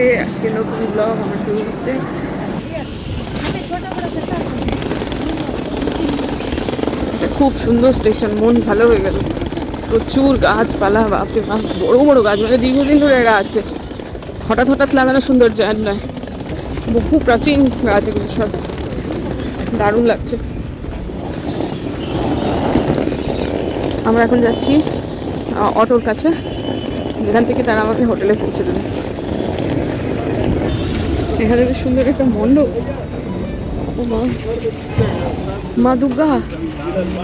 থেকে আজকে নতুন ব্লগ আমার শুরু হচ্ছে। খুব সুন্দর স্টেশন মন ভালো হয়ে গেল। প্রচুর গাছপালা, বাপরে বাপ, বড় বড় গাছ মানে দীর্ঘদিন ধরে এরা আছে। হঠাৎ হঠাৎ লাগানো সুন্দর জান নয়। বহু প্রাচীন গাছ এগুলো সব। দারুণ লাগছে। আমরা এখন যাচ্ছি অটোর কাছে। যেখান থেকে তারা আমাকে হোটেলে পৌঁছে দেবে। এখানে বেশ সুন্দর একটা মণ্ডপ ও মা। মা দুর্গা।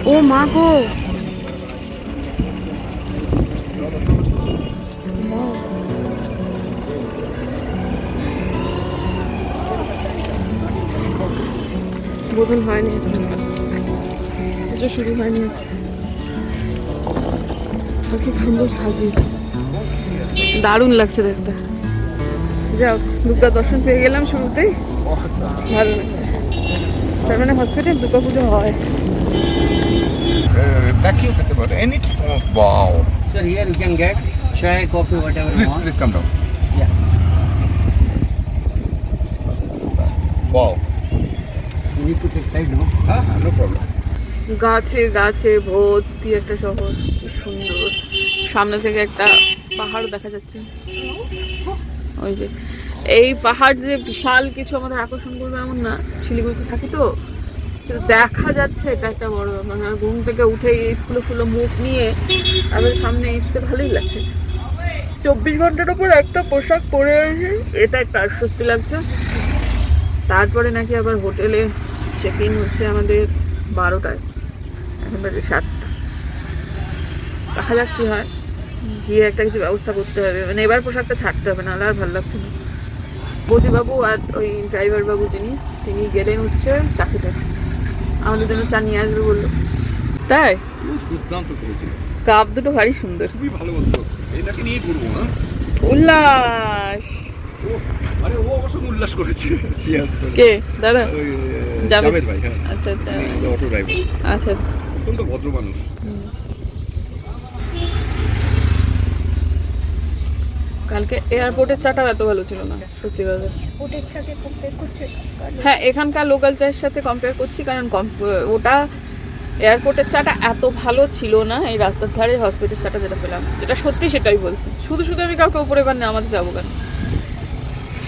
ও মা গো। হয়নি। শুরু হয়নি। খুব সুন্দর সাজিয়েছে। দারুণ লাগছে দেখতে। যাও দুর্গা দর্শন পেয়ে গেলাম শুরুতেই। ভালো লাগছে। তার মানে হসপিটাল দুর্গা পুজো হয়। প্যাকিং করতে পারো। Any wow Sir, here you can get chai, coffee, whatever you please want. Please calm down Yeah. Wow You need to take side, no? No problem গাছে গাছে ভর্তি একটা শহর। সুন্দর। সামনে থেকে একটা পাহাড় দেখা যাচ্ছে। ওই যে, এই পাহাড় যে বিশাল কিছু আমাদের আকর্ষণ করবে এমন না, শিলিগুড়িতে থাকি তো। দেখা যাচ্ছে এটা একটা বড় ব্যাপার আর ঘুম থেকে উঠে এই ফুলো ফুলো মুখ নিয়ে তাদের সামনে আসতে ভালোই লাগছে। চব্বিশ ঘণ্টার উপর একটা পোশাক পরে আছে এটা একটা আশ্বস্তি লাগছে। তারপরে নাকি আবার হোটেলে চেক ইন হচ্ছে আমাদের বারোটায় এখন বাজে সাতটা। দেখা যাক কী হয়। গিয়ে একটা কিছু ব্যবস্থা করতে হবে। মানে এবার পোশাকটা ছাড়তে হবে নাহলে আর ভালো লাগছে না। বৌদিবাবু আর ওই ড্রাইভার বাবু যিনি তিনি গেলেন হচ্ছে চা খেতে আমাদের জন্য চা নিয়ে আসবে বলল। তাই? দুর্দান্ত করেছিল। কাপ দুটো ভারী সুন্দর। খুবই ভালো বলতো। এটাকে নিয়ে ঘুরবো হ্যাঁ? উল্লাস! ও আরে ও অবশ্য উল্লাস করেছে। চিয়ার্স করে কে? দাদা? জাভেদ। জাভেদ ভাই হ্যাঁ। আচ্ছা আচ্ছা। অটো ড্রাইভার আচ্ছা। অত্যন্ত ভদ্র মানুষ। কালকে এয়ারপোর্টের চাটা এত ভালো ছিল না সত্যি কথা। কম্পেয়ার করছে? হ্যাঁ এখানকার লোকাল চায়ের সাথে কম্পেয়ার করছি কারণ ওটা এয়ারপোর্টের চাটা এত ভালো ছিল না এই রাস্তার ধারে হসপিটাল চাটা যেটা পেলাম। যেটা সত্যি সেটাই বলছি। শুধু শুধু আমি কাউকে উপরে এবার নামাতে যাব কেন?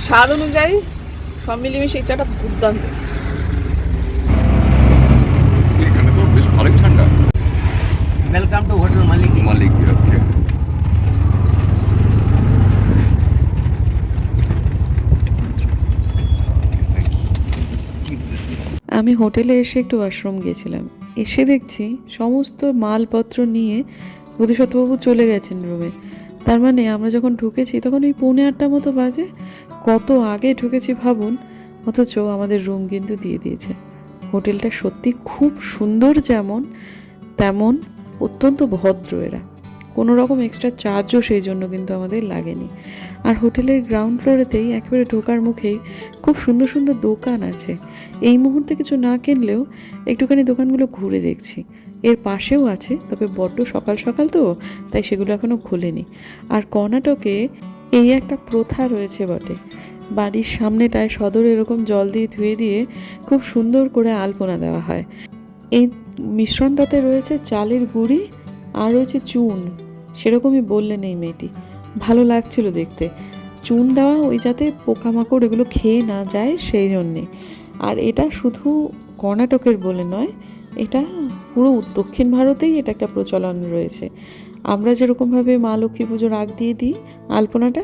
স্বাদ অনুযায়ী সব মিলিয়ে সেই চাটা দুর্দান্ত এখানে তো বেশ ভালোই ঠান্ডা Welcome to Hotel Maliki. মালিক ওকে আমি হোটেলে এসে একটু ওয়াশরুম গিয়েছিলাম। এসে দেখছি সমস্ত মালপত্র নিয়ে বোধিসত্ত্ববাবু চলে গেছেন রুমে। তার মানে আমরা যখন ঢুকেছি তখন ওই পৌনে আটটা মতো বাজে। কত আগে ঢুকেছি ভাবুন, অথচ আমাদের রুম কিন্তু দিয়ে দিয়েছে। হোটেলটা সত্যি খুব সুন্দর যেমন, তেমন অত্যন্ত ভদ্র এরা। কোনো রকম এক্সট্রা চার্জও সেই জন্য কিন্তু আমাদের লাগেনি। আর হোটেলের গ্রাউন্ড ফ্লোরেতেই একেবারে ঢোকার মুখেই খুব সুন্দর সুন্দর দোকান আছে। এই মুহূর্তে কিছু না কিনলেও একটুখানি দোকানগুলো ঘুরে দেখছি। এর পাশেও আছে, তবে বড্ড সকাল সকাল তো, তাই সেগুলো এখনও খোলেনি। আর কর্ণাটকে এই একটা প্রথা রয়েছে বটে। বাড়ির সামনেটায় সদর এরকম জল দিয়ে ধুয়ে দিয়ে খুব সুন্দর করে আলপনা দেওয়া হয়। এই মিশ্রণটাতে রয়েছে চালের গুঁড়ি আর রয়েছে চুন। সেরকমই বললেন এই মেয়েটি। ভালো লাগছিল দেখতে। চুন দেওয়া ওই যাতে পোকামাকড় এগুলো খেয়ে না যায় সেই জন্যে। আর এটা শুধু কর্ণাটকের বলে নয়, এটা পুরো দক্ষিণ ভারতেই এটা একটা প্রচলন রয়েছে। আমরা যেরকমভাবে মা লক্ষ্মী পুজোর আগ দিয়ে দিই আলপনাটা,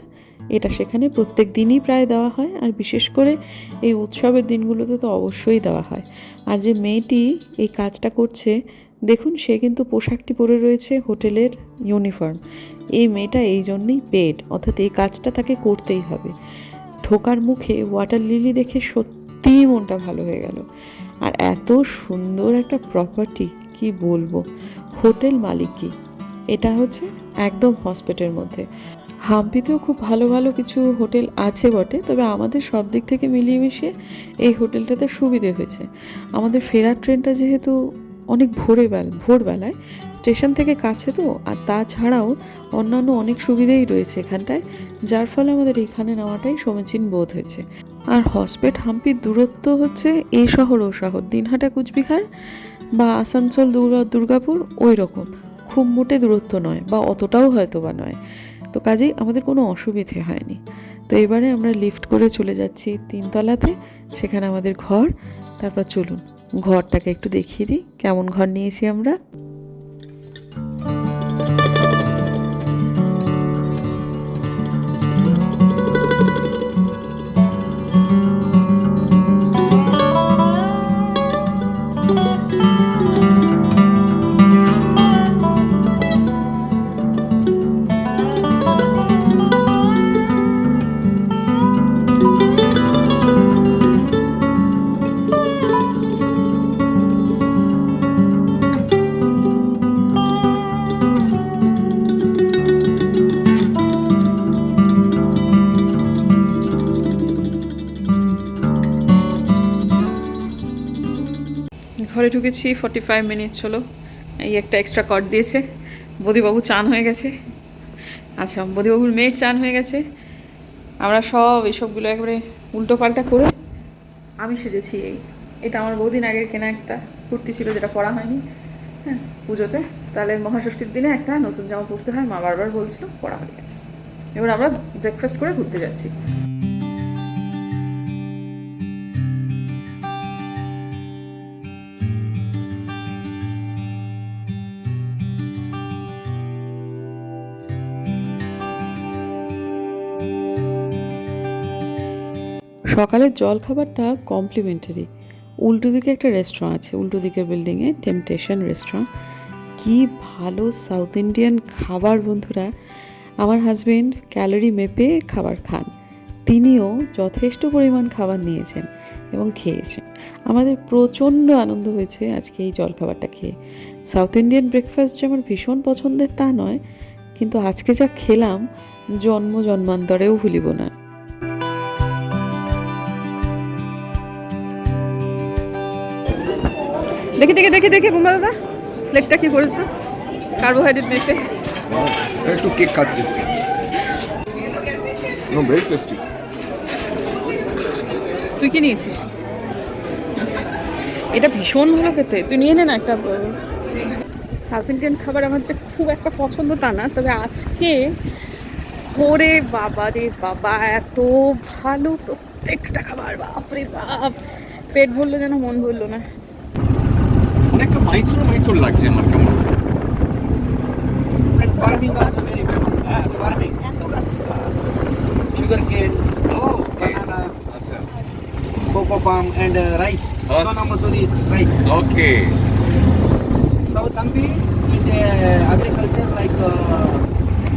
এটা সেখানে প্রত্যেক দিনই প্রায় দেওয়া হয়। আর বিশেষ করে এই উৎসবের দিনগুলোতে তো অবশ্যই দেওয়া হয়। আর যে মেয়েটি এই কাজটা করছে, দেখুন সে কিন্তু পোশাকটি পরে রয়েছে হোটেলের ইউনিফর্ম। এই মেয়েটা এই জন্যই পেড অর্থাৎ এই কাজটা তাকে করতেই হবে। ঠোকার মুখে ওয়াটার লিলি দেখে সত্যিই মনটা ভালো হয়ে গেল। আর এত সুন্দর একটা প্রপার্টি কি বলব? হোটেল মালিকি এটা হচ্ছে একদম হসপিটালের মধ্যে। হাম্পিতেও খুব ভালো ভালো কিছু হোটেল আছে বটে, তবে আমাদের সব দিক থেকে মিলিয়ে মিশিয়ে এই হোটেলটাতে সুবিধে হয়েছে। আমাদের ফেরার ট্রেনটা যেহেতু অনেক ভোরে বেল ভোরবেলায় স্টেশন থেকে কাছে তো, আর তাছাড়াও অন্যান্য অনেক সুবিধেই রয়েছে এখানটায়, যার ফলে আমাদের এখানে নেওয়াটাই সমীচীন বোধ হয়েছে। আর হসপেট হাম্পির দূরত্ব হচ্ছে এই শহর ও শহর, দিনহাটা, কুচবিহার বা আসানসোল, দুর্গা, দুর্গাপুর ওই রকম খুব মোটে দূরত্ব নয়, বা অতটাও হয়তো বা নয়। তো কাজেই আমাদের কোনো অসুবিধে হয়নি। তো এবারে আমরা লিফট করে চলে যাচ্ছি তিনতলাতে, সেখানে আমাদের ঘর। তারপর চলুন, ঘরটাকে একটু দেখিয়ে দিই, কেমন ঘর নিয়েছি আমরা। ঘরে ঢুকেছি ফর্টি ফাইভ মিনিটস হলো। এই একটা এক্সট্রা কট দিয়েছে। বদিবাবু চান হয়ে গেছে। আচ্ছা বদিবাবুর মেয়ের চান হয়ে গেছে। আমরা সব এসবগুলো একবারে উল্টো পাল্টা করে আমি সেজেছি এই। এটা আমার বহুদিন আগের কেনা একটা কুর্তি ছিল যেটা পরা হয়নি হ্যাঁ পুজোতে। তাহলে মহাষষ্ঠীর দিনে একটা নতুন জামা পরতে হয়, মা বারবার বলছিল, পরা হয়ে গেছে। এবার আমরা ব্রেকফাস্ট করে ঘুরতে যাচ্ছি। সকালের জলখাবারটা কমপ্লিমেন্টারি উল্টো দিকে একটা রেস্টুরেন্ট আছে, উল্টো দিকের বিল্ডিংয়ে টেম্পটেশন রেস্টুরেন্ট কি ভালো সাউথ ইন্ডিয়ান খাবার বন্ধুরা। আমার হাজবেন্ড ক্যালোরি মেপে খাবার খান। তিনিও যথেষ্ট পরিমাণ খাবার নিয়েছেন এবং খেয়েছেন। আমাদের প্রচণ্ড আনন্দ হয়েছে আজকে এই জলখাবারটা খেয়ে। সাউথ ইন্ডিয়ান ব্রেকফাস্ট যে আমার ভীষণ পছন্দের তা নয়, কিন্তু আজকে যা খেলাম, জন্ম জন্মান্তরেও ভুলিব না। দেখি দেখি দেখি দেখি বুম্বা দাদা। প্লেটটা কি করেছ? কার্বোহাইড্রেট মেখে একটু কেক খাচ্ছি নো ভেরি টেস্টি তুই কি নিয়েছিস? এটা ভীষণ ভালো খেতে। তুই নিয়ে নে না একটা সাউথ ইন্ডিয়ান খাবার আমার যে খুব একটা পছন্দ তা না তবে আজকে ওরে বাবা রে বাবা এত ভালো প্রত্যেকটা খাবার বাপরে বাপ। পেট ভরলো যেন মন ভরলো না। অনেকটা মাইসোর মাইসোর লাগছে আমার কেমন Farming also very famous. Farming. Sugar cane, banana, আচ্ছা cocoa palm and uh, rice. Yes. Sona Masuri rice. Okay South Hampi is a agriculture like uh,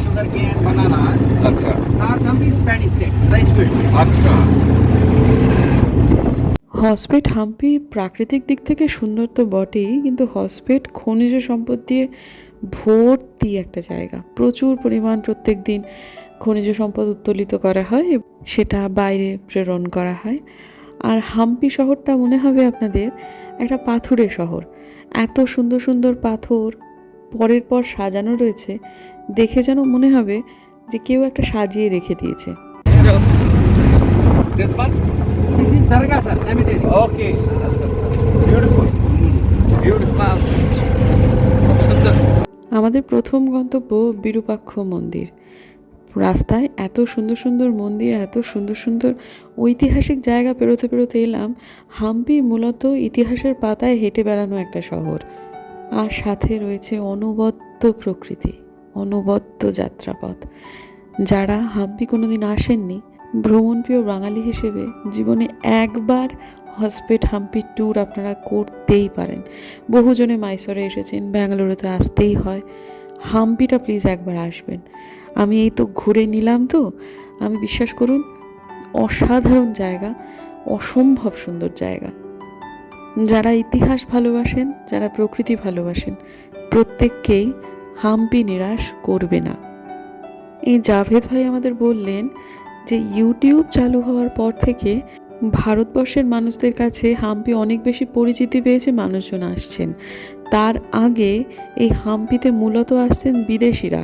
sugar cane, bananas. আচ্ছা North Hampi is paddy state, rice field. আচ্ছা হসপেট হাম্পি প্রাকৃতিক দিক থেকে সুন্দর তো বটেই, কিন্তু হসপেট খনিজ সম্পদ দিয়ে ভর্তি একটা জায়গা। প্রচুর পরিমাণ প্রত্যেক দিন খনিজ সম্পদ উত্তোলিত করা হয়, সেটা বাইরে প্রেরণ করা হয়। আর হাম্পি শহরটা মনে হবে আপনাদের একটা পাথুরে শহর। এত সুন্দর সুন্দর পাথর পরের পর সাজানো রয়েছে, দেখে যেন মনে হবে যে কেউ একটা সাজিয়ে রেখে দিয়েছে। আচ্ছা আচ্ছা। বিউটিফুল বিউটিফুল খুব সুন্দর। আমাদের প্রথম গন্তব্য বিরূপাক্ষ মন্দির। রাস্তায় এত সুন্দর সুন্দর মন্দির এত সুন্দর সুন্দর ঐতিহাসিক জায়গা পেরোতে পেরোতে এলাম। হাম্পি মূলত ইতিহাসের পাতায় হেঁটে বেড়ানো একটা শহর। আর সাথে রয়েছে অনবদ্য প্রকৃতি অনবদ্য যাত্রাপথ। যারা হাম্পি কোনোদিন আসেননি ভ্রমণপ্রিয় বাঙালি হিসেবে জীবনে একবার হসপেট হাম্পি ট্যুর আপনারা করতেই পারেন। বহুজনে মাইসরে এসেছেন ব্যাঙ্গালুরুতে আসতেই হয়। হাম্পিটা প্লিজ একবার আসবেন। আমি এই তো ঘুরে নিলাম তো। আমি বিশ্বাস করুন, অসাধারণ জায়গা, অসম্ভব সুন্দর জায়গা। যারা ইতিহাস ভালোবাসেন, যারা প্রকৃতি ভালোবাসেন, প্রত্যেককেই হাম্পি নিরাশ করবে না। এই জাভেদ ভাই আমাদের বললেন যে ইউটিউব চালু হওয়ার পর থেকে ভারতবর্ষের মানুষদের কাছে হাম্পি অনেক বেশি পরিচিতি পেয়েছে মানুষজন আসছেন। তার আগে এই হাম্পিতে মূলত আসছেন বিদেশিরা।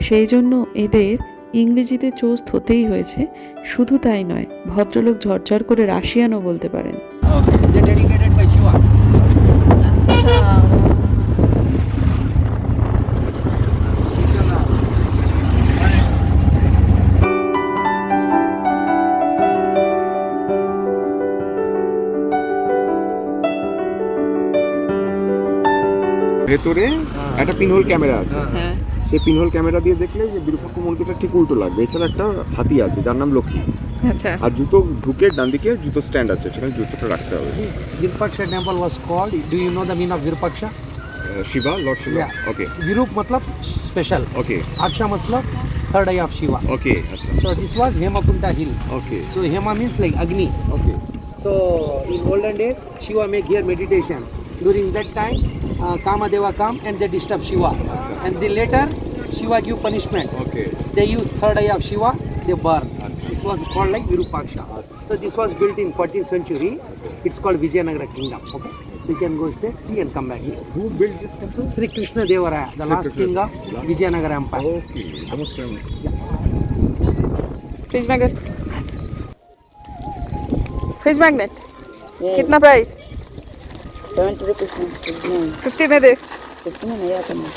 সেই জন্য এদের ইংরেজিতে চোস্ত হতেই হয়েছে। শুধু তাই নয় ভদ্রলোক ঝরঝর করে রাশিয়ানও বলতে পারেন। ভেতরে একটা পিনহোল ক্যামেরা আছে হ্যাঁ সেই পিনহোল ক্যামেরা দিয়ে দেখলে যে বিরূপাক্ষ মন্দিরটা ঠিক উল্টো লাগবে এছাড়া একটা হাতি আছে যার নাম লক্ষ্মী আচ্ছা আর জুতো ঢুকে ডান দিকে জুতো স্ট্যান্ড আছে সেখানে জুতোটা রাখতে হবে Virupaksha temple was called. Do you know the meaning of Virupaksha? Shiva lord Shiva Yeah. Okay Virup matlab special. Okay Aksha matlab third eye of Shiva. Okay আচ্ছা So this was Hemakunta hill. Okay So Hema means like Agni. Okay So in olden days, Shiva make here meditation. During that time, uh, Kamadeva come and they disturb Shiva. Achha. And then later, Shiva give punishment. Okay. They use third eye of Shiva, they burn. Achha. This was called like Virupaksha. So this was built in 14th century. Okay. It's called Vijayanagara Kingdom. Okay. We can go there, see and come back here. Who built this temple? Sri Krishna Devaraya, the Sri last Krishna. king of Vijayanagara Empire. Okay, the most famous. Yeah. Fridge magnet. Fridge magnet कितना price seventy rupees में fifty में दे कितने में आता ना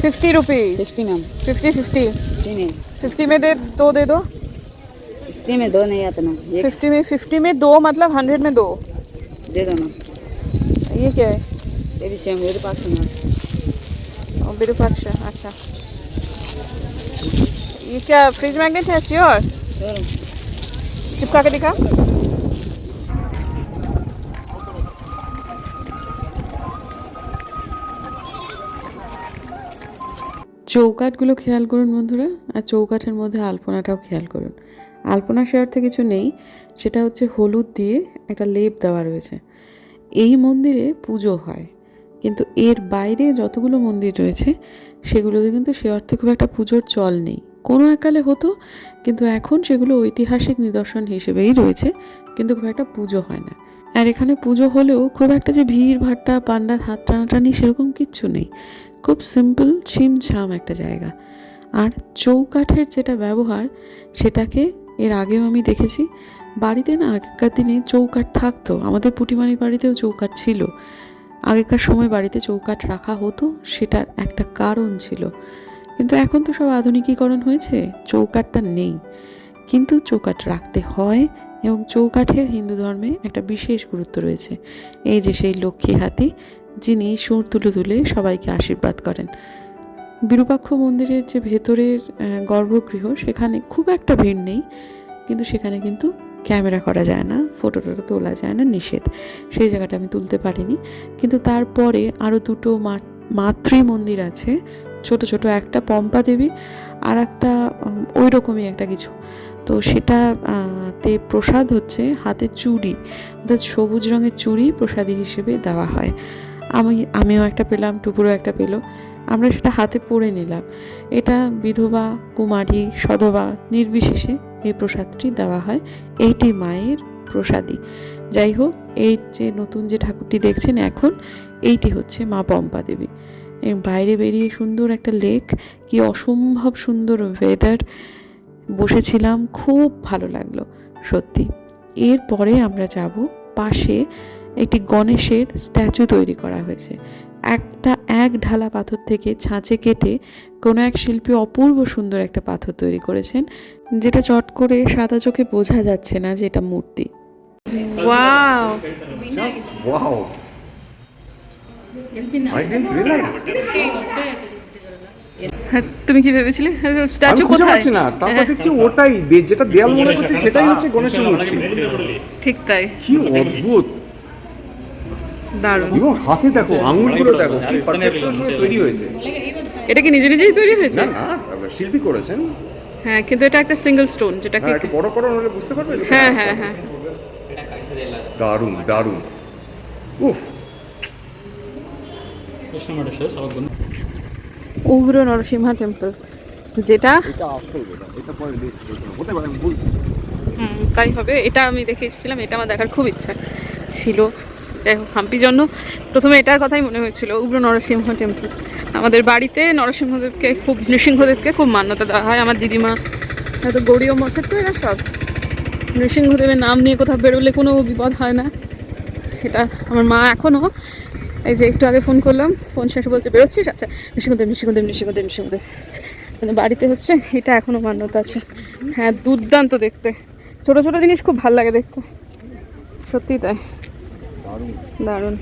fifty rupees sixty में fifty fifty fifty में फिफ्टी में दे दो दे दो फिफ्टी में दो नहीं आता ना फिफ्टी में फिफ्टी में दो मतलब हंड्रेड में दो दे दो ना ये क्या है ये भी सेम मेरे पास में और विरूपाक्ष अच्छा ये क्या फ्रिज मैग्नेट है श्योर चिपका के दिखा চৌকাঠগুলো খেয়াল করুন বন্ধুরা, আর চৌকাঠের মধ্যে আলপনাটাও খেয়াল করুন। আলপনা সে অর্থে কিছু নেই, সেটা হচ্ছে হলুদ দিয়ে একটা লেপ দেওয়া রয়েছে। এই মন্দিরে পুজো হয়, কিন্তু এর বাইরে যতগুলো মন্দির রয়েছে, সেগুলোতে কিন্তু সে অর্থে খুব একটা পুজোর চল নেই। কোনো এককালে হতো, কিন্তু এখন সেগুলো ঐতিহাসিক নিদর্শন হিসেবেই রয়েছে, কিন্তু খুব একটা পুজো হয় না। আর এখানে পুজো হলেও খুব একটা যে ভিড় ভাট্টা, পান্ডার হাত টানাটানি সেরকম কিচ্ছু নেই। খুব সিম্পল ছিমছাম একটা জায়গা। আর চৌকাঠের যেটা ব্যবহার, সেটাকে এর আগেও আমি দেখেছি। বাড়িতে না আগেকার দিনে চৌকাঠ থাকতো। আমাদের পুটিমারি বাড়িতেও চৌকাঠ ছিল। আগেকার সময় বাড়িতে চৌকাঠ রাখা হতো, সেটার একটা কারণ ছিল। কিন্তু এখন তো সব আধুনিকীকরণ হয়েছে, চৌকাঠটা নেই। কিন্তু চৌকাঠ রাখতে হয় এবং চৌকাঠের হিন্দু ধর্মে একটা বিশেষ গুরুত্ব রয়েছে। এই যে সেই লক্ষ্মী হাতি যিনি সুর তুলে তুলে সবাইকে আশীর্বাদ করেন। বিরূপাক্ষ মন্দিরের যে ভেতরের গর্ভগৃহ, সেখানে খুব একটা ভিড় নেই। কিন্তু সেখানে কিন্তু ক্যামেরা করা যায় না, ফটো টটো তোলা যায় না, নিষেধ। সেই জায়গাটা আমি তুলতে পারিনি। কিন্তু তারপরে আরও দুটো মাতৃ মন্দির আছে, ছোট ছোট একটা পম্পা দেবী আর একটা ওই রকমই একটা কিছু। তো সেটা তে প্রসাদ হচ্ছে হাতে চুড়ি, অর্থাৎ সবুজ রঙের চুড়ি প্রসাদী হিসেবে দেওয়া হয়। আমি, আমিও একটা পেলাম টুকুরও একটা পেল। আমরা সেটা হাতে পরে নিলাম। এটা বিধবা, কুমারী, সধবা নির্বিশেষে এই প্রসাদটি দেওয়া হয়। এইটি মায়ের প্রসাদী যাই হোক, এই যে নতুন যে ঠাকুরটি দেখছেন এখন, এইটি হচ্ছে মা পম্পা দেবী বাইরে বেরিয়ে সুন্দর একটা লেক, কি অসম্ভব সুন্দর ওয়েদার বসেছিলাম, খুব ভালো লাগল, সত্যি। এরপরে আমরা যাব পাশে একটি গণেশের স্ট্যাচু তৈরি করা হয়েছে। একটা এক ঢালা পাথর থেকে ছাঁচে কেটে কোনো এক শিল্পী অপূর্ব সুন্দর একটা পাথর তৈরি করেছেন যেটা চট করে সাদা চোখে বোঝা যাচ্ছে না যে এটা মূর্তি। वाओ ওয়াও আই তুমি কি ভেবেছিলে? স্ট্যাচু কোথায়? না তারপর দেখছি ওটাই যেটা দেয়াল মনে করছে সেটাই হচ্ছে গণেশের মূর্তি। ঠিক তাই। কি অদ্ভুত! এবং হাতে দেখো আঙুলগুলো দেখো কি পারফেকশনের সঙ্গে তৈরি হয়েছে। এটা কি নিজে নিজেই তৈরি হয়েছে? না শিল্পী করেছেন। হ্যাঁ কিন্তু এটা একটা সিঙ্গেল স্টোন যেটা কি হ্যাঁ একটু বড় করো নাহলে বুঝতে পারবে হ্যাঁ হ্যাঁ হ্যাঁ। দারুণ দারুণ। উফ। উগ্র নরসিংহা টেম্পল যেটা? তাই হবে এটা আমি দেখে এসেছিলাম এটা আমার দেখার খুব ইচ্ছা। ছিল যাই হোক হাম্পির জন্য প্রথমে এটার কথাই মনে হয়েছিল, উগ্র নরসিংহ টেম্পল আমাদের বাড়িতে নরসিংহদেবকে, খুব নৃসিংহদেবকে খুব মান্যতা দেওয়া হয়, আমার দিদিমা হয়তো গৌরীয় মঠের তো এরা সব নৃসিংহদেবের নাম নিয়ে কোথাও বেরোলে কোনো বিপদ হয় না। এটা আমার মা এখনও এই যে একটু আগে ফোন করলাম, ফোন শেষে বলছে, বেরোচ্ছিস? আচ্ছা নৃসিংহদেব নৃসিংহদেব নৃসিংহদেব নৃসিংহদেব। মানে বাড়িতে হচ্ছে, এটা এখনও মান্যতা আছে। হ্যাঁ দুর্দান্ত দেখতে। ছোট ছোট জিনিস খুব ভালো লাগে দেখতে। সত্যি তাই। দারুণ।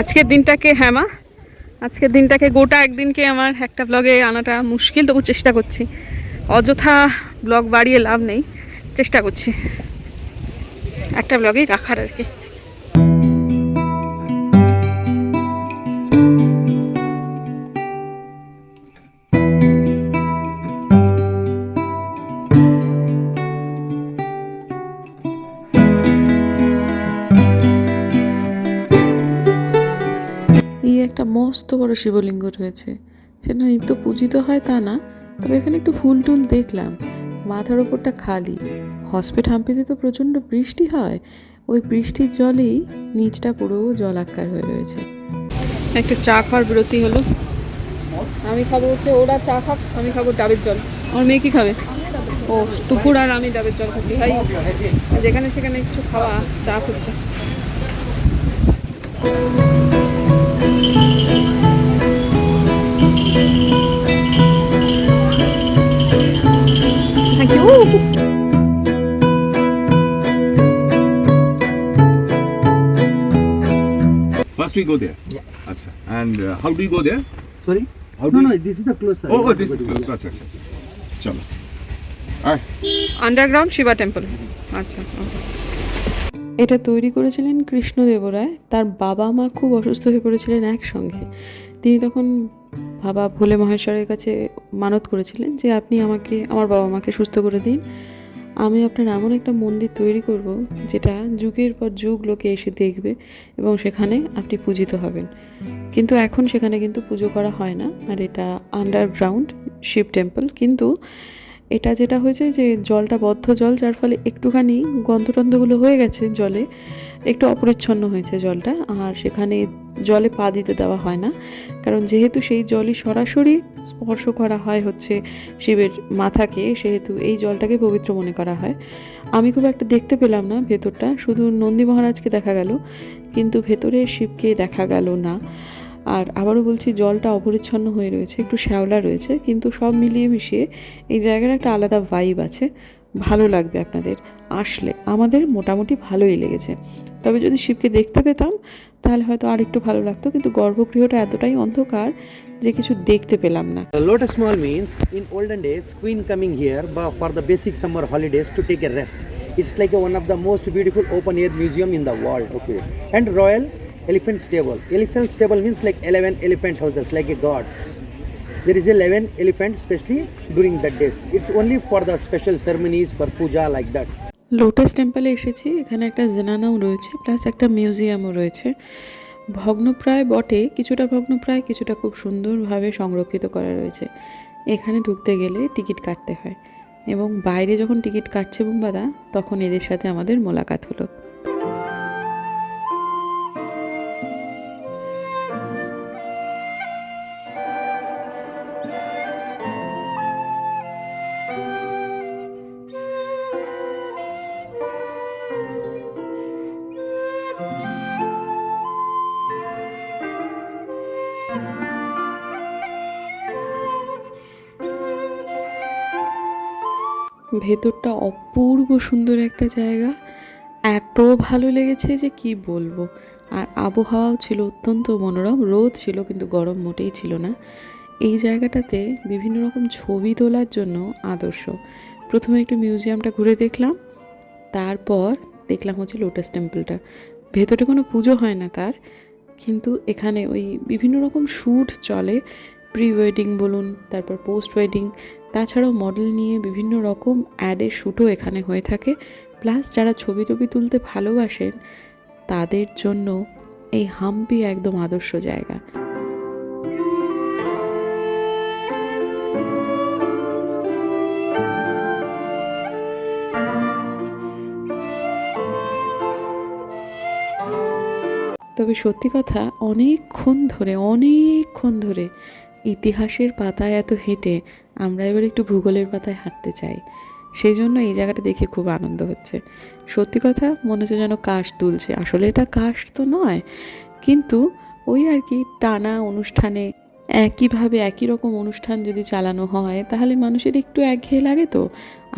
আজকের দিনটাকে হ্যাঁ মা, আজকের দিনটাকে গোটা একদিনকে আমার একটা ব্লগে আনাটা মুশকিল, তবু চেষ্টা করছি। অযথা ব্লগ বাড়িয়ে লাভ নেই, চেষ্টা করছি। একটা ব্লগেই রাখার আর কি। মস্ত বড় শিবলিঙ্গ রয়েছে। সেটা নিত্য পূজিত হয় তা না, তবে এখানে একটু ফুল টুল দেখলাম। মাথার ওপরটা খালি। হসপিটাল হাম্পিতে তো প্রচণ্ড বৃষ্টি হয়। ওই বৃষ্টির জলেই নিচটা পুরো জলাকার হয়ে রয়েছে। একটা চা খাওয়ার বিরতি হলো। আমি খাব হচ্ছে ওরা চা খাক, আমি খাব ডাবের জল। আমার মেয়ে কি খাবে? ও, টুকুর আর আমি ডাবের জল খাচ্ছি। ভাই, যেখানে সেখানে কিছু খাওয়া, চা করছে we go there. Yeah. Acha. And uh, how do you go there? Sorry? How no, do no, you- this is the close side. Oh, oh this is close. the- Acha, acha, acha. চলো আয় underground Shiva temple আচ্ছা okay. এটা তৈরি করেছিলেন কৃষ্ণদেবরায় তার বাবা মা খুব অসুস্থ হয়ে পড়েছিলেন একসঙ্গে তিনি তখন বাবা ভোলে মহেশ্বরের কাছে মানত করেছিলেন যে আপনি আমাকে আমার বাবা মাকে সুস্থ করে দিন আমি আপনার এমন একটা মন্দির তৈরি করব যেটা যুগের পর যুগ লোকে এসে দেখবে এবং সেখানে আপনি পূজিত হবেন। কিন্তু এখন সেখানে কিন্তু পুজো করা হয় না আর এটা আন্ডারগ্রাউন্ড শিব টেম্পল কিন্তু এটা যেটা হয়েছে যে জলটা বদ্ধ জল, যার ফলে একটুখানি গন্ধটন্ধগুলো হয়ে গেছে জলে, একটু অপরিচ্ছন্ন হয়েছে জলটা, আর সেখানে জলে পা দিতে দেওয়া হয় না। কারণ যেহেতু সেই জলই সরাসরি স্পর্শ করা হয় হচ্ছে শিবের মাথাকে, সেহেতু এই জলটাকে পবিত্র মনে করা হয়। আমি খুব একটা দেখতে পেলাম না ভেতরটা, শুধু নন্দী মহারাজকে দেখা গেল, কিন্তু ভেতরে শিবকে দেখা গেল না। আর আবারও বলছি জলটা অপরিচ্ছন্ন হয়ে রয়েছে একটু শ্যাওলা রয়েছে কিন্তু সব মিলিয়ে মিশিয়ে এই জায়গার একটা আলাদা ভাইব আছে ভালো লাগবে আপনাদের আসলে আমাদের মোটামুটি ভালোই লেগেছে তবে যদি শিবকে দেখতে পেতাম তাহলে হয়তো আর একটু ভালো লাগতো কিন্তু গর্ভগৃহটা এতটাই অন্ধকার যে কিছু দেখতে পেলাম না The lotus mall means in olden days, queen coming here but for the basic summer holidays to take a rest. It's one of one most beautiful open beautiful museum in the world the world. Okay. Elephant stable. Elephant stable means like 11 elephant houses, like a gods. There is 11 elephants, especially during the days. It's only for the special ceremonies for puja like that. Lotus টেম্পলে এসেছি এখানে একটা জেনানাও রয়েছে plus একটা মিউজিয়ামও রয়েছে ভগ্নপ্রায় বটে কিছুটা ভগ্নপ্রায় কিছুটা খুব সুন্দরভাবে সংরক্ষিত করা রয়েছে এখানে ঢুকতে গেলে টিকিট কাটতে হয় এবং বাইরে যখন টিকিট কাটছে বুম্বাদা তখন এদের সাথে আমাদের মোলাকাত হলো ভেতরটা অপূর্ব সুন্দর একটা জায়গা। এত ভালো লেগেছে যে কি বলব। আর আবহাওয়াও ছিল অত্যন্ত মনোরম, রোদ ছিল কিন্তু গরম মোটেই ছিল না। এই জায়গাটাতে বিভিন্ন রকম ছবি তোলার জন্য আদর্শ। প্রথমে একটু মিউজিয়ামটা ঘুরে দেখলাম, তারপর দেখলাম হচ্ছে লোটাস টেম্পলটা। ভেতরে কোনো পুজো হয় না তার, কিন্তু এখানে ওই বিভিন্ন রকম শ্যুট চলে। প্রি ওয়েডিং বলুন, তারপর পোস্ট ওয়েডিং তাছাড়াও মডেল নিয়ে বিভিন্ন রকম অ্যাডের শ্যুটও এখানে হয়ে থাকে। প্লাস যারা ছবি টবি তুলতে ভালোবাসেন, তাদের জন্য এই হাম্পি একদম আদর্শ জায়গা। তবে সত্যি কথা, অনেকক্ষণ ধরে অনেকক্ষণ ধরে ইতিহাসের পাতায় এত হেঁটে আমরা এবার একটু ভূগোলের পাতায় হাঁটতে চাই। সেই জন্য এই জায়গাটা দেখে খুব আনন্দ হচ্ছে। সত্যি কথা, মনে হচ্ছে যেন কাশ তুলছে। আসলে এটা কাশ তো নয়, কিন্তু ওই আর কি টানা অনুষ্ঠানে একইভাবে একই রকম অনুষ্ঠান যদি চালানো হয়, তাহলে মানুষের একটু একঘেয়ে লাগে তো।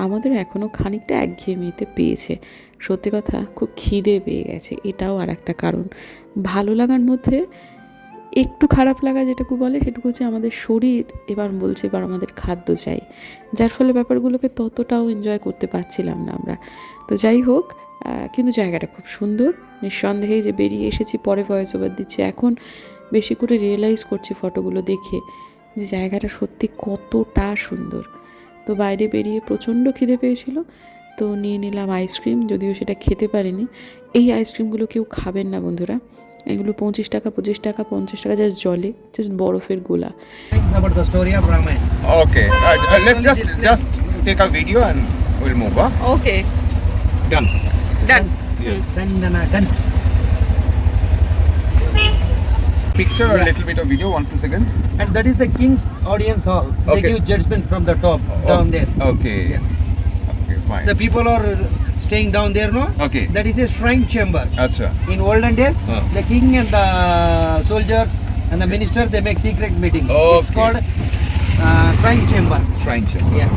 আমাদের এখনও খানিকটা একঘেয়েমিতে পেয়েছে। সত্যি কথা, খুব খিদে পেয়ে গেছে। এটাও আর একটা কারণ। ভালো লাগার মধ্যে একটু খারাপ লাগা যেটুকু বলে, সেটুকু হচ্ছে আমাদের শরীর এবার বলছে এবার আমাদের খাদ্য চাই। যার ফলে ব্যাপারগুলোকে ততটাও এনজয় করতে পারছিলাম না আমরা। তো যাই হোক কিন্তু জায়গাটা খুব সুন্দর। নিঃসন্দেহে যে বেরিয়ে এসেছি, পরে ভয়েস ওভার দিচ্ছি। এখন বেশি করে রিয়েলাইজ করছি ফটোগুলো দেখে যে জায়গাটা সত্যি কতটা সুন্দর। তো বাইরে বেরিয়ে প্রচণ্ড খিদে পেয়েছিল, তো নিয়ে নিলাম আইসক্রিম যদিও সেটা খেতে পারিনি। এই আইসক্রিমগুলো কেউ খাবেন না বন্ধুরা। এগুলো পঁচিশ টাকা পঁচিশ টাকা পঞ্চাশ টাকা জাস্ট জলে জাস্ট বরফের গোলা Things about the story of Ramayana. Okay, uh, uh, let's just just take a video and we'll move. Huh? Okay Done. Done Yes. Done, done, done. Picture or a little bit of video. One two second. And that is the king's audience hall. They Okay. give judgment from the top down there. Okay. Yeah. Okay, fine. The people are staying down there, no? Okay. That is a shrine chamber. Acha. In olden days, Huh. the king and the soldiers and the minister they make secret meetings. It's called uh, shrine chamber. Shrine chamber. Yeah.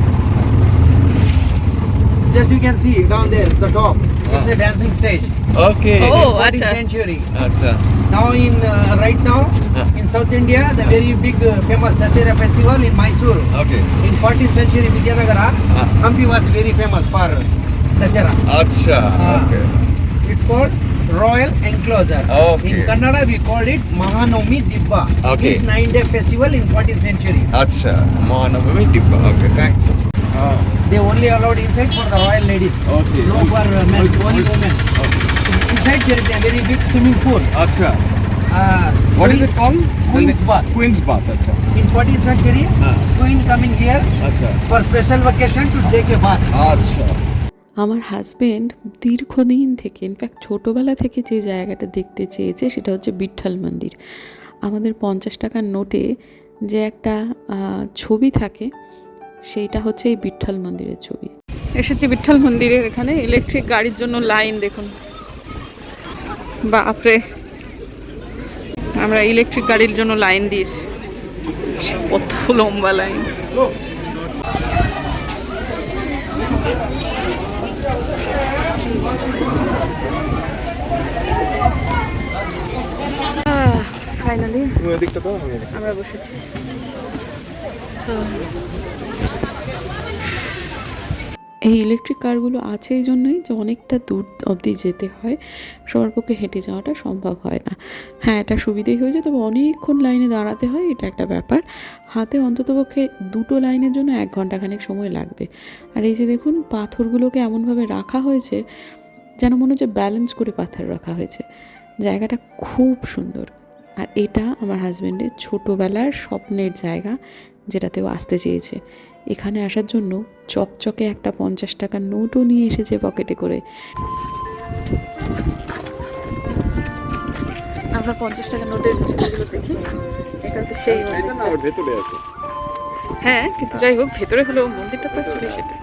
Just you can see down there, the top. It's a dancing stage. Okay. Oh. In 14th acha. century. Acha. Now in uh, right now Huh. in South India, the very big uh, famous Dasera festival in Mysore. Okay. In 14th century Vijayanagara, Huh. Hampi was very famous for Dasara. Ah. Okay. It's called Royal Enclosure. Okay. In Kannada, we call it Mahanomi Dibba. Okay. It's nine day festival in 14th century. Achha, Mahanomi Dibba. Okay, thanks. Ah. They only allowed inside for the royal ladies. Okay. No for uh, men, only women. Okay. Inside there is a very big swimming pool. Achha. Uh, ah. what it called? Queen's Bath. Queen's Bath, acha. In 14th century, uh. Queen coming here acha. for special vacation to take a bath. Acha. আমার husband দীর্ঘদিন থেকে in fact ছোটোবেলা থেকে যে জায়গাটা দেখতে চেয়েছে সেটা হচ্ছে বিঠ্ঠল মন্দির। আমাদের পঞ্চাশ টাকার নোটে যে একটা ছবি থাকে, সেইটা হচ্ছে এই বিঠ্ঠল মন্দিরের ছবি। এসেছি বিঠ্ঠল মন্দিরের এখানে ইলেকট্রিক গাড়ির জন্য লাইন দেখুন। বাপরে! আমরা ইলেকট্রিক গাড়ির জন্য লাইন দিয়েছি। কত লম্বা লাইন ফাইনালি আমরা বসেছি। এই ইলেকট্রিক কারগুলো আছে এই জন্যই যে অনেকটা দূর অবধি যেতে হয়। সবার পক্ষে হেঁটে যাওয়াটা সম্ভব হয় না। হ্যাঁ এটা সুবিধেই হয়ে যায় তবে অনেকক্ষণ লাইনে দাঁড়াতে হয় এটা একটা ব্যাপার। হাতে অন্ততপক্ষে দুটো লাইনের জন্য এক ঘণ্টা ঘন্টাখানেক সময় লাগবে। আর এই যে দেখুন পাথরগুলোকে এমনভাবে রাখা হয়েছে যেন মনে হচ্ছে ব্যালেন্স করে পাথর রাখা হয়েছে। জায়গাটা খুব সুন্দর। আর এটা আমার হাজব্যান্ডের ছোটোবেলার স্বপ্নের জায়গা যেটাতেও আসতে চেয়েছে। এখানে আসার জন্য চকচকে একটা পঞ্চাশ টাকার নোটও নিয়ে এসেছে পকেটে করে। আমরা পঞ্চাশ টাকা নোটের ছবিগুলো দেখি। এটা হচ্ছে সেই ভেতরে আছে। হ্যাঁ কিন্তু যাই হোক ভেতরে হলেও মন্দিরটা তো চলে সেটা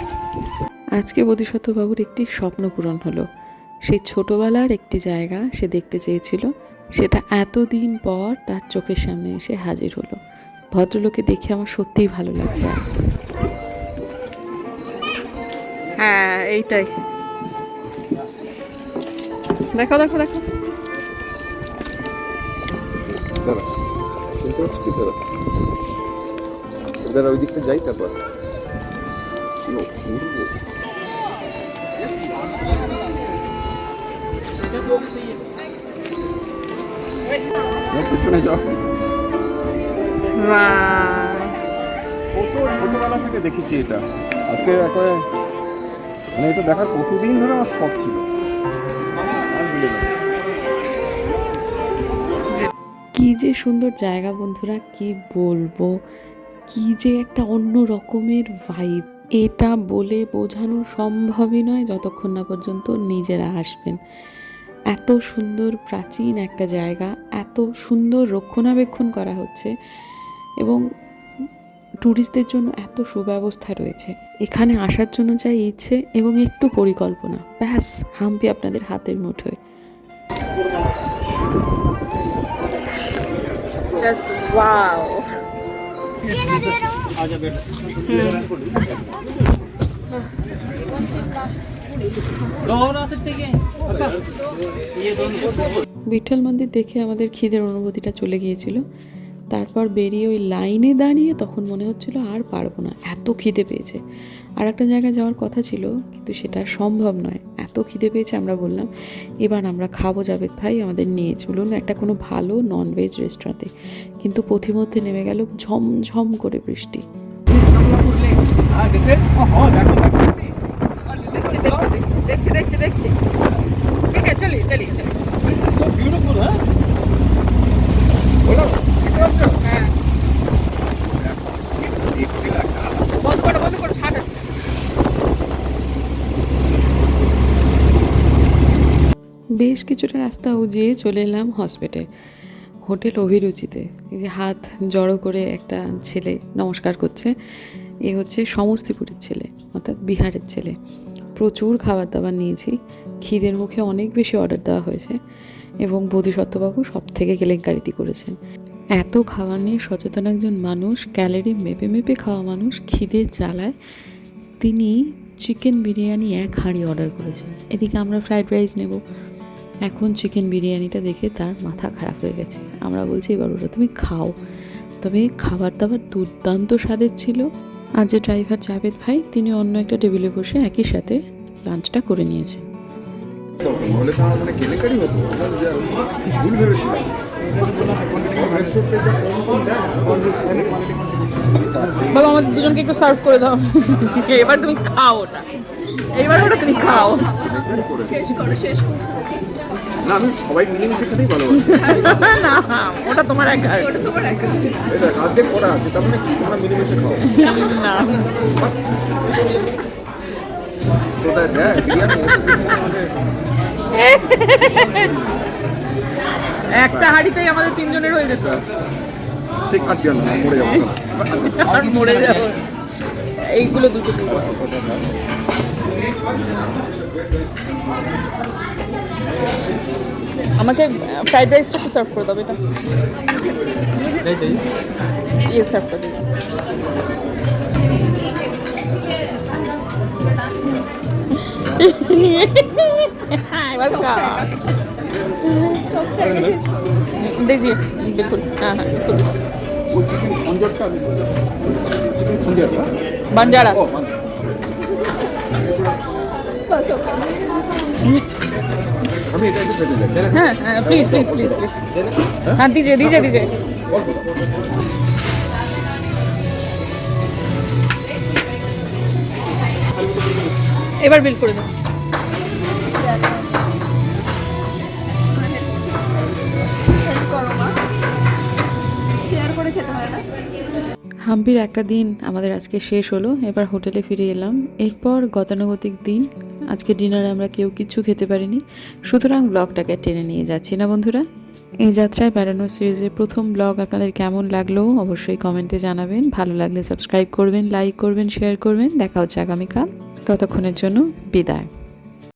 আজকে বোধিসত্ত্ববাবুর একটি স্বপ্ন পূরণ হলো। সেই ছোটোবেলার একটি জায়গা সে দেখতে চেয়েছিল। সেটা এতদিন পর তার চোখের সামনে এসে হাজির হলো। ভদ্রলোকে দেখে আমার সত্যিই ভালো লাগছে আজকে হ্যাঁ এইটাই। দেখো দেখো দেখো। দাঁড়া চিনতে পারছি কি দাঁড়া? দাঁড়া ওই দিকটা যাই তারপর। কি পিছনে যাও। কত ছোটবেলা থেকে দেখেছি এটা। আজকে একবারে মানে এটা দেখার কতদিন ধরে আমার শখ ছিল। কি যে সুন্দর জায়গা বন্ধুরা কি বলব? কি যে একটা অন্য রকমের ভাইব এটা বলে বোঝানো সম্ভবই নয় যতক্ষণ না পর্যন্ত নিজেরা আসবেন। এত সুন্দর প্রাচীন একটা জায়গা এত সুন্দর রক্ষণাবেক্ষণ করা হচ্ছে এবং ট্যুরিস্টদের জন্য এত সুব্যবস্থা রয়েছে। এখানে আসার জন্য চাই ইচ্ছে এবং একটু পরিকল্পনা। ব্যাস হাম্পি আপনাদের হাতের মুঠোয়। জাস্ট ওয়াও বিঠল মন্দির দেখে আমাদের খিদের অনুভূতিটা চলে গিয়েছিল। তারপর বেরিয়ে ওই লাইনে দাঁড়িয়ে তখন মনে হচ্ছিল আর পারব না, এত খিদে পেয়েছে। আর একটা জায়গায় যাওয়ার কথা ছিল, কিন্তু সেটা সম্ভব নয়। এত খিদে পেয়েছে আমরা বললাম, এবার আমরা খাব জাবেদ ভাই, আমাদের নিয়ে চলুন একটা কোনো ভালো ননভেজ রেস্টুরেন্টে কিন্তু পথিমধ্যে নেমে গেল ঝমঝম করে বৃষ্টি। দেখছি দেখছি দেখছি দেখছি দেখছি ঠিক আছে চলিয়ে চলিয়ে চলিয়ে হ্যাঁ। বন্ধ করো বন্ধ করো ছাড় আছে। বেশ কিছুটা রাস্তা উজিয়ে চলে এলাম হসপিটালে হোটেল অভিরুচিতে। এই যে হাত জড়ো করে একটা ছেলে নমস্কার করছে। এ হচ্ছে সমস্তিপুরের ছেলে অর্থাৎ বিহারের ছেলে। প্রচুর খাবার দাবার নিয়েছি। খিদের মুখে অনেক বেশি অর্ডার দেওয়া হয়েছে এবং বোধিসত্ত্ববাবু সব থেকে কেলেঙ্কারিটি করেছেন। এত খাবার নিয়ে সচেতন একজন মানুষ, ক্যালোরি মেপে মেপে খাওয়া মানুষ খিদের জ্বালায় তিনি চিকেন বিরিয়ানি এক হাঁড়ি অর্ডার করেছেন। এদিকে আমরা ফ্রাইড রাইস নেব। এখন চিকেন বিরিয়ানিটা দেখে তার মাথা খারাপ হয়ে গেছে। আমরা বলছি, এবার ওটা তুমি খাও। তবে খাবার দাবার দুর্দান্ত স্বাদের ছিল। আর যে ড্রাইভার জাভেদ ভাই তিনি অন্য একটা টেবিলে বসে একই সাথে লাঞ্চটা করে নিয়েছেন মানে বাবা আমাদের দুজনকে একটু সার্ভ করে দাও। এবার তুমি খাও ওটা। এইবার ওটা তুমি খাও। শেষ করো শেষ করো। না আমি সবাই মিলেমিশে খেতেই ভালোবাসি। না ওটা তোমার একা। ওটা তোমার একা। এটা আর্ধেক করা আছে তার মানে কি তোমরা মিলেমিশে খাও। না। কোথায় আমাদের একটা হাঁড়িতেই আমাদের তিনজনের হয়ে যেত। ঠিক আর দিও না মরে যাব। আর মরে যাব। এইগুলো দুটো দিবো। আমাকে ফ্রাইড রাইসটা একটু সার্ভ করে দেবে এটা ইয়ে সার্ভ করে দিন এবার खा दीजिए बिल्कुल हाँ हाँ इसको दीजिए ও চিকেন খঞ্জরটা আমি চিকেন খঞ্জর না बंजारा ও মানে হ্যাঁ দিজে দিজে দিজে এবার বিল করে দাও। হাম্পির একটা দিন আমাদের আজকে শেষ হলো, এবার হোটেলে ফিরে এলাম। এরপর গতানুগতিক দিন আজকে ডিনারে আমরা কেউ কিছু খেতে পারিনি, সুতরাং ব্লগটাকে টেনে নিয়ে যাচ্ছি না বন্ধুরা? এই যাত্রায় বেড়ানো সিরিজের প্রথম ব্লগ আপনাদের কেমন লাগল অবশ্যই কমেন্টে জানাবেন, ভালো লাগলে সাবস্ক্রাইব করবেন, লাইক করবেন, শেয়ার করবেন, দেখা হচ্ছে আগামীকাল। ততক্ষণের জন্য বিদায়।